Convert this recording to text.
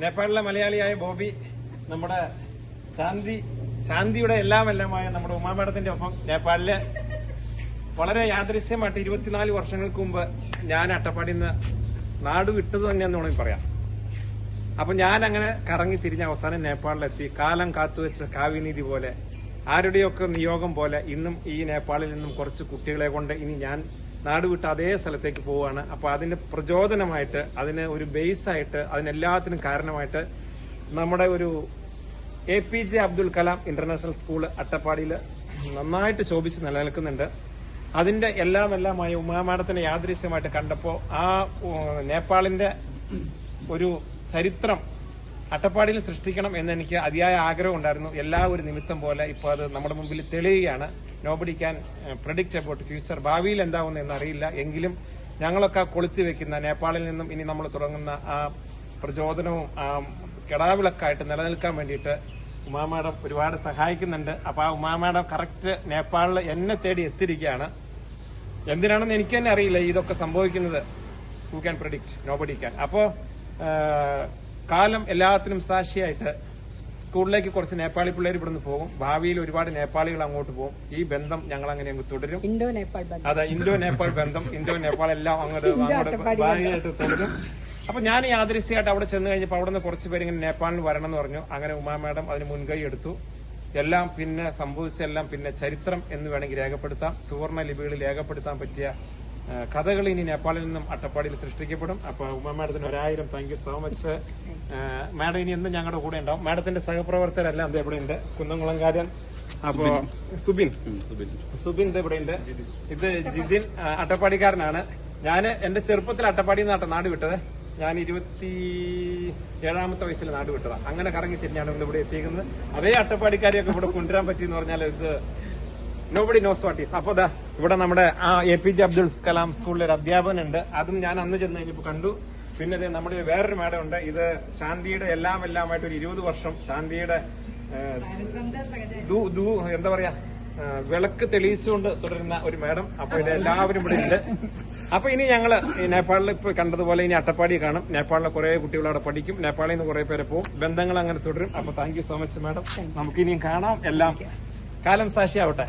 നേപ്പാളിലെ മലയാളിയായ ബോബി നമ്മുടെ ശാന്തി ശാന്തിയുടെ എല്ലാം എല്ലാമായ നമ്മുടെ ഉമാ മേഡത്തിന്റെ ഒപ്പം നേപ്പാളിലെ വളരെ യാദൃശ്യമായിട്ട് ഇരുപത്തിനാല് വർഷങ്ങൾക്ക് മുമ്പ് ഞാൻ അട്ടപ്പാടിന്ന് നാട് വിട്ടത് തന്നെയെന്ന് വേണമെങ്കിൽ പറയാം. അപ്പൊ ഞാൻ അങ്ങനെ കറങ്ങി തിരിഞ്ഞ അവസാനം നേപ്പാളിലെത്തി. കാലം കാത്തുവെച്ച കാവ്യനീതി പോലെ ആരുടെയൊക്കെ നിയോഗം പോലെ ഇന്നും ഈ നേപ്പാളിൽ നിന്നും കുറച്ച് കുട്ടികളെ കൊണ്ട് ഇനി ഞാൻ നാട് വിട്ട് അതേ സ്ഥലത്തേക്ക് പോവുകയാണ് അപ്പോൾ അതിന്റെ പ്രചോദനമായിട്ട് അതിന് ഒരു ബേസ് ആയിട്ട് അതിനെല്ലാത്തിനും കാരണമായിട്ട് നമ്മുടെ ഒരു A P J Abdul Kalam international school അട്ടപ്പാടിയിൽ നന്നായിട്ട് ശോഭിച്ച് നിലനിൽക്കുന്നുണ്ട്. അതിന്റെ എല്ലാം എല്ലാമായ ഉമാ യാദൃശ്യമായിട്ട് കണ്ടപ്പോൾ ആ നേപ്പാളിന്റെ ഒരു ചരിത്രം അട്ടപ്പാടിയിൽ സൃഷ്ടിക്കണം എന്ന് എനിക്ക് അതിയായ ആഗ്രഹം ഉണ്ടായിരുന്നു. എല്ലാ ഒരു നിമിത്തം പോലെ ഇപ്പോൾ അത് നമ്മുടെ മുമ്പിൽ തെളിയുകയാണ്. Nobody can predict about future ഭാവിയിൽ എന്താവുമെന്ന് എന്നറിയില്ല. എങ്കിലും ഞങ്ങളൊക്കെ കൊളുത്തി വെക്കുന്ന നേപ്പാളിൽ നിന്നും ഇനി നമ്മൾ തുടങ്ങുന്ന ആ പ്രചോദനവും ആ കെടാവിളക്കായിട്ട് നിലനിൽക്കാൻ വേണ്ടിയിട്ട് ഉമാമാഡം ഒരുപാട് സഹായിക്കുന്നുണ്ട്. അപ്പൊ ആ ഉമാമാഡം കറക്റ്റ് നേപ്പാളിൽ എന്നെ തേടി എത്തിയിരിക്കുകയാണ്. എന്തിനാണെന്ന് എനിക്ക് തന്നെ അറിയില്ല ഇതൊക്കെ സംഭവിക്കുന്നത്. Who can predict nobody can അപ്പോ ആ, കാലം എല്ലാത്തിനും സാക്ഷിയായിട്ട് സ്കൂളിലേക്ക് കുറച്ച് നേപ്പാളി പിള്ളേർ ഇവിടുന്ന് പോകും. ഭാവിയിൽ ഒരുപാട് നേപ്പാളികൾ അങ്ങോട്ട് പോകും. ഈ ബന്ധം ഞങ്ങൾ അങ്ങനെ അങ്ങ് തുടരും. ഇൻഡോ നേപ്പാൾ അതെ ഇന്തോ നേപ്പാൾ ബന്ധം. ഇന്തോ നേപ്പാൾ എല്ലാം അങ്ങോട്ട് അങ്ങോട്ട് ഭാവിയായിട്ട് തുടരും. അപ്പൊ ഞാൻ യാദൃശ്യമായിട്ട് അവിടെ ചെന്ന് കഴിഞ്ഞപ്പോൾ അവിടെ നിന്ന് കുറച്ച് പേര് ഇങ്ങനെ നേപ്പാളിൽ വരണം എന്ന് പറഞ്ഞു. അങ്ങനെ ഉമാ മാഡം അതിന് മുൻകൈ എടുത്തു. എല്ലാം പിന്നെ സംഭവിച്ചെല്ലാം പിന്നെ ചരിത്രം എന്ന് വേണമെങ്കിൽ രേഖപ്പെടുത്താം. സുവർണ ലിപികളിൽ രേഖപ്പെടുത്താൻ പറ്റിയ കഥകൾ ഇനി നേപ്പാളിൽ നിന്നും അട്ടപ്പാടിയിൽ സൃഷ്ടിക്കപ്പെടും. അപ്പൊ ഉമ്മ മാഡത്തിന് ഒരായിരം thank you so much madam ഇനി എന്നും ഞങ്ങളുടെ കൂടെ ഉണ്ടാവും. മാഡത്തിന്റെ സഹപ്രവർത്തകരെല്ലാം ദേ ഇവിടെ ഉണ്ട് കുന്നംകുളംകാരൻ അപ്പോ സുബിൻ. സുബിൻ. ദേ ഇവിടെ ഉണ്ട് ഇത് ജിതിൻ അട്ടപ്പാടിക്കാരനാണ്. ഞാൻ എന്റെ ചെറുപ്പത്തിൽ അട്ടപ്പാടി നിന്നാട്ട നാട് വിട്ടത്. ഞാൻ ഇരുപത്തി ഏഴാമത്തെ വയസ്സിൽ നാട് വിട്ടതാ. അങ്ങനെ കറങ്ങി തിരിഞ്ഞാണ് ഇവിടെ എത്തിക്കുന്നത് അതേ അട്ടപ്പാടിക്കാരെയൊക്കെ ഇവിടെ കൊണ്ടുവരാൻ പറ്റി എന്ന് പറഞ്ഞാൽ ഇത് നോബഡി നോസ് വാട്ട് ഈസ് അപ്പൊ ഇവിടെ നമ്മുടെ ആ A P J Abdul Kalam സ്കൂളിലെ ഒരു അധ്യാപകനുണ്ട്. അതും ഞാൻ അന്ന് ചെന്ന് കഴിഞ്ഞപ്പോൾ കണ്ടു. പിന്നെ നമ്മുടെ വേറൊരു മാഡം ഉണ്ട് ഇത് ശാന്തിയുടെ എല്ലാം എല്ലാമായിട്ട് ഒരു ഇരുപത് വർഷം ശാന്തിയുടെ എന്താ പറയാ വിളക്ക് തെളിയിച്ചുകൊണ്ട് തുടരുന്ന ഒരു മാഡം. അപ്പൊ ഇത് എല്ലാവരും ഇവിടെ ഉണ്ട്. അപ്പൊ ഇനി ഞങ്ങൾ നേപ്പാളിൽ ഇപ്പൊ കണ്ടതുപോലെ ഇനി അട്ടപ്പാടി കാണും. നേപ്പാളിലെ കുറെ കുട്ടികൾ അവിടെ പഠിക്കും. നേപ്പാളിൽ നിന്ന് കുറെ പേരെ പോകും ബന്ധങ്ങൾ അങ്ങനെ തുടരും. അപ്പൊ thank you so much madam. നമുക്ക് ഇനിയും കാണാം. എല്ലാം. കാലം സാക്ഷിയാവട്ടെ.